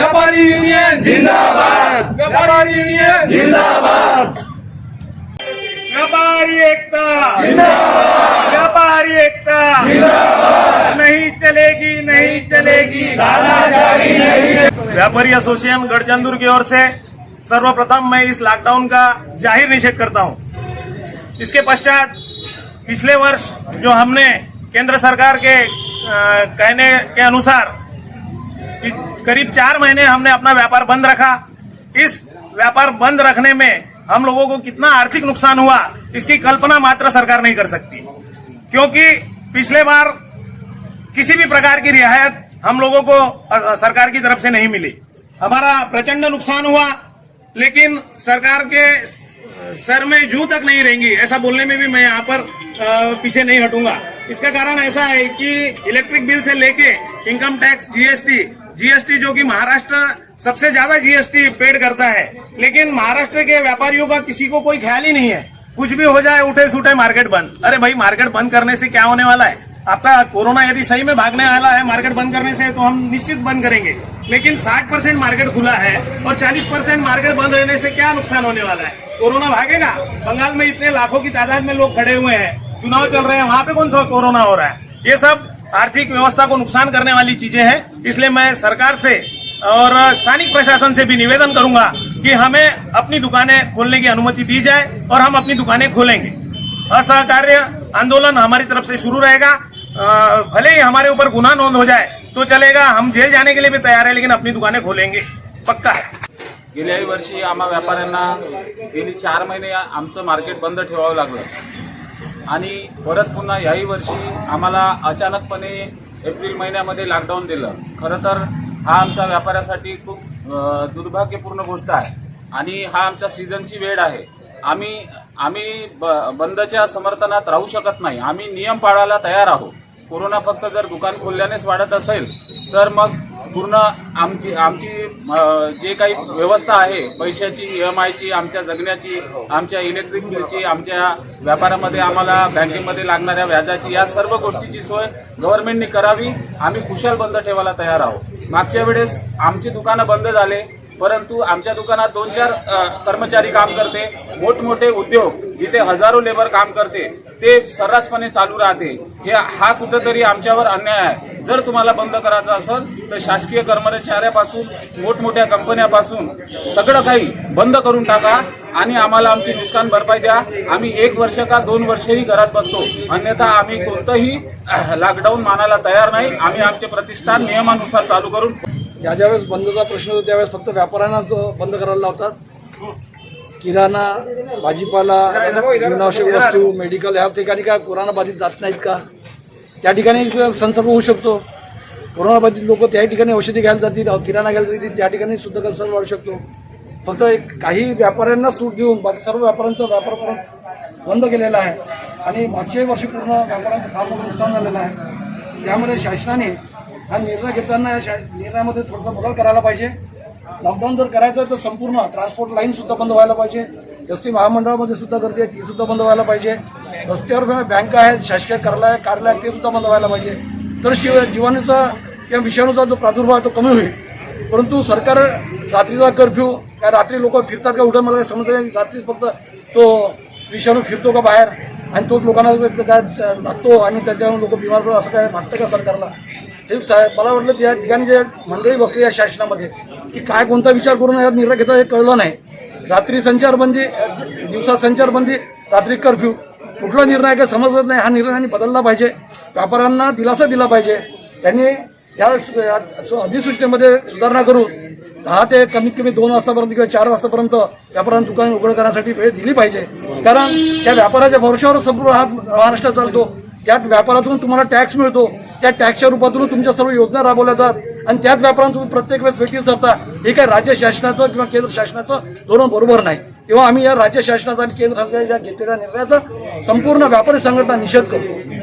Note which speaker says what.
Speaker 1: व्यापारी युनियन जिंदाबाद। व्यापारी युनियन जिंदाबाद।
Speaker 2: व्यापारी एकता। व्यापारी एकता। नहीं चलेगी नहीं चलेगी। व्यापारी एसोसिएशन गढ़चंदुर की ओर से सर्वप्रथम मैं इस लॉकडाउन का ज़ाहिर निषेध करता हूँ। इसके पश्चात पिछले वर्ष जो हमने केंद्र सरकार के अ, कहने के अनुसार करीब चार महीने हमने अपना व्यापार बंद रखा। इस व्यापार बंद रखने में हम लोगों को कितना आर्थिक नुकसान हुआ, इसकी कल्पना मात्र सरकार नहीं कर सकती। क्योंकि पिछले बार किसी भी प्रकार की रियायत हम लोगों को सरकार की तरफ़ से नहीं मिली। हमारा प्रचंड नुकसान हुआ, लेकिन सरकार के सर में जू तक नहीं रहेंगी ऐसा बोलने में भी मैं यहाँ पर पीछे नहीं हटूँगा। इसका कारण ऐसा है कि इलेक्ट्रिक बिल से लेके इनकम टैक्स, जीएसटी जीएसटी जो कि महाराष्ट्र सबसे ज़्यादा जीएसटी पेड करता है, लेकिन महाराष्ट्र के व्यापारियों का किसी को कोई ख्याल ही नहीं है। कुछ भी हो जाए, उठे सूठे मार्केट बंद। अरे भाई, मार्केट बंद करने से क्या होने वाला है? आपका कोरोना यदि सही में भागने वाला है, मार्केट बंद करने से तो हम निश्चित बंद करेंगे। लेकिन 60 परसेंट मार्केट खुला है और 40 परसेंट मार्केट बंद रहने से क्या नुकसान होने वाला है? कोरोना भागेगा? बंगाल में इतने लाखों की तादाद में लोग खड़े हुए हैं। चुनाव चल रहे हैं, वहाँ पे कौन सा कोरोना हो रहा है? ये सब आर्थिक व्यवस्था को नुकसान करने वाली चीज़ें हैं। इसलिए मैं सरकार से और स्थानिक प्रशासन से भी निवेदन करूँगा कि हमें अपनी दुकानें खोलने की अनुमति दी जाए और हम अपनी दुकानें खोलेंगे। असहकार्य आंदोलन हमारी तरफ़ से शुरू रहेगा। भले ही हमारे ऊपर गुना नोंद हो जाए तो चलेगा। हम जेल जाने के लिए भी तैयार है, लेकिन अपनी दुकानें खोलेंगे। पक्का है।
Speaker 3: गेल्याही वर्षी आम्हा गेली चार महिने आमचं मार्केट बंद ठेवावं लागलं. आणि परत पुन्हा याही वर्षी आम्हाला अचानकपणे एप्रिल महिन्यामध्ये लॉकडाऊन दिलं. खरं तर हा आमच्या व्यापाऱ्यासाठी खूप दुर्भाग्यपूर्ण गोष्ट आहे. आणि हा आमच्या सीझनची वेळ आहे. आम्ही आम्ही ब- बंदच्या समर्थनात राहू शकत नाही. आम्ही नियम पाळायला तयार आहोत. कोरोना फक्त जर दुकान खोलल्यानेच वाढत असेल तर मग पूर्ण आमची आमची जे काही व्यवस्था आहे पैशाची ई एम आयची आमच्या जगण्याची आमच्या इलेक्ट्रिक बिलची आमच्या व्यापारामध्ये आम्हाला बँकेमध्ये लागणाऱ्या व्याजाची या सर्व गोष्टीची सोय गव्हर्नमेंटनी करावी. आम्ही कुशल बंद ठेवायला तयार आहोत. मागच्या वेळेस आमची दुकानं बंद झाले परंतु आमच्या दुकानात दोन चार कर्मचारी काम करते. मोठमोठे उद्योग जिथे हजारो लेबर काम करते. ते सर्रासपणे चालू राहते. हे हा कुठंतरी आमच्यावर अन्याय आहे. जर तुम्हाला बंद करायचं असेल तर शासकीय कर्मचाऱ्यापासून मोठमोठ्या कंपन्यापासून सगळं काही बंद करून टाका आणि आम्हाला आमची नुकसान भरपाई द्या. आम्ही एक वर्ष का दोन वर्षही घरात बसतो. अन्यथा आम्ही कोणतंही लॉकडाऊन मानायला तयार नाही. आम्ही आमचे प्रतिष्ठान नियमानुसार चालू करून
Speaker 4: ज्या ज्यावेळेस बंदचा प्रश्न होतो त्यावेळेस फक्त व्यापाऱ्यांनाच बंद करायला लावतात. किराणा भाजीपाला जीवनावश्यक वस्तू मेडिकल ह्या ठिकाणी का कोरोना बाधित जात नाहीत का? त्या ठिकाणी संसर्ग होऊ शकतो. कोरोना बाधित लोक त्या ठिकाणी औषधी घ्यायला जातील किराणा घ्यायला जातील त्या ठिकाणी सुद्धा संसर्ग वाढू शकतो. फक्त एक काही व्यापाऱ्यांना सूट देऊन बाकी सर्व व्यापाऱ्यांचा व्यापार पूर्ण बंद केलेला आहे. आणि मागच्याही वर्षी पूर्ण व्यापाऱ्यांचं फार मोठं नुकसान झालेलं आहे. त्यामुळे शासनाने हा निर्णय घेताना या शा- निर्णयामध्ये थोडासा बदल करायला पाहिजे. लॉकडाऊन जर करायचं तर संपूर्ण ट्रान्सपोर्ट लाईन सुद्धा बंद व्हायला पाहिजे. एस टी महामंडळामध्ये सुद्धा गर्दी आहे ती सुद्धा बंद व्हायला पाहिजे. रस्त्यावर बँका आहेत शासकीय कार्यालय कार्यालय आहेत, ते सुद्धा बंद व्हायला पाहिजे. तर शिव जीवाणूचा किंवा विषाणूचा जो प्रादुर्भाव आहे तो कमी होईल. परंतु सरकार रात्रीचा कर्फ्यू काय रात्री लोक फिरतात का उठत मला काही नाही. रात्रीच फक्त तो विषाणू फिरतो का बाहेर? आणि तोच लोकांना काय लागतो आणि त्याच्यामुळे लोक बिमार पडतात असं काय वाटतं का सरकारला? हे साहेब मला वाटलं त्या ठिकाणी जे मंडळी बसली या शासनामध्ये की काय कोणता विचार करून यात निर्णय घेता हे कळलं नाही. रात्री संचारबंदी दिवसा संचारबंदी रात्री कर्फ्यू कुठला निर्णय काय समजत नाही. हा निर्णय बदलला पाहिजे. व्यापाऱ्यांना दिलासा दिला पाहिजे. त्यांनी या अधिसूचनेमध्ये सुधारणा करून दहा ते कमीत कमी दोन वाजतापर्यंत किंवा चार वाजतापर्यंत व्यापाऱ्यांना दुकान उघड करण्यासाठी वेळ दिली पाहिजे. कारण त्या व्यापाराच्या भरोशावर संपूर्ण हा महाराष्ट्र चालतो. त्या व्यापारातून तुम्हाला टॅक्स मिळतो. त्या टॅक्सच्या रूपातून तुमच्या सर्व योजना राबवल्या जातात आणि त्याच व्यापाऱ्यांना तुम्ही प्रत्येक वेळेस वेटीस जाता. हे काय राज्य शासनाचं किंवा केंद्र शासनाचं धोरण बरोबर नाही. तेव्हा आम्ही या राज्य शासनाचा आणि केंद्र शासनाच्या घेतलेल्या निर्णयाचा संपूर्ण व्यापारी संघटना निषेध करतो.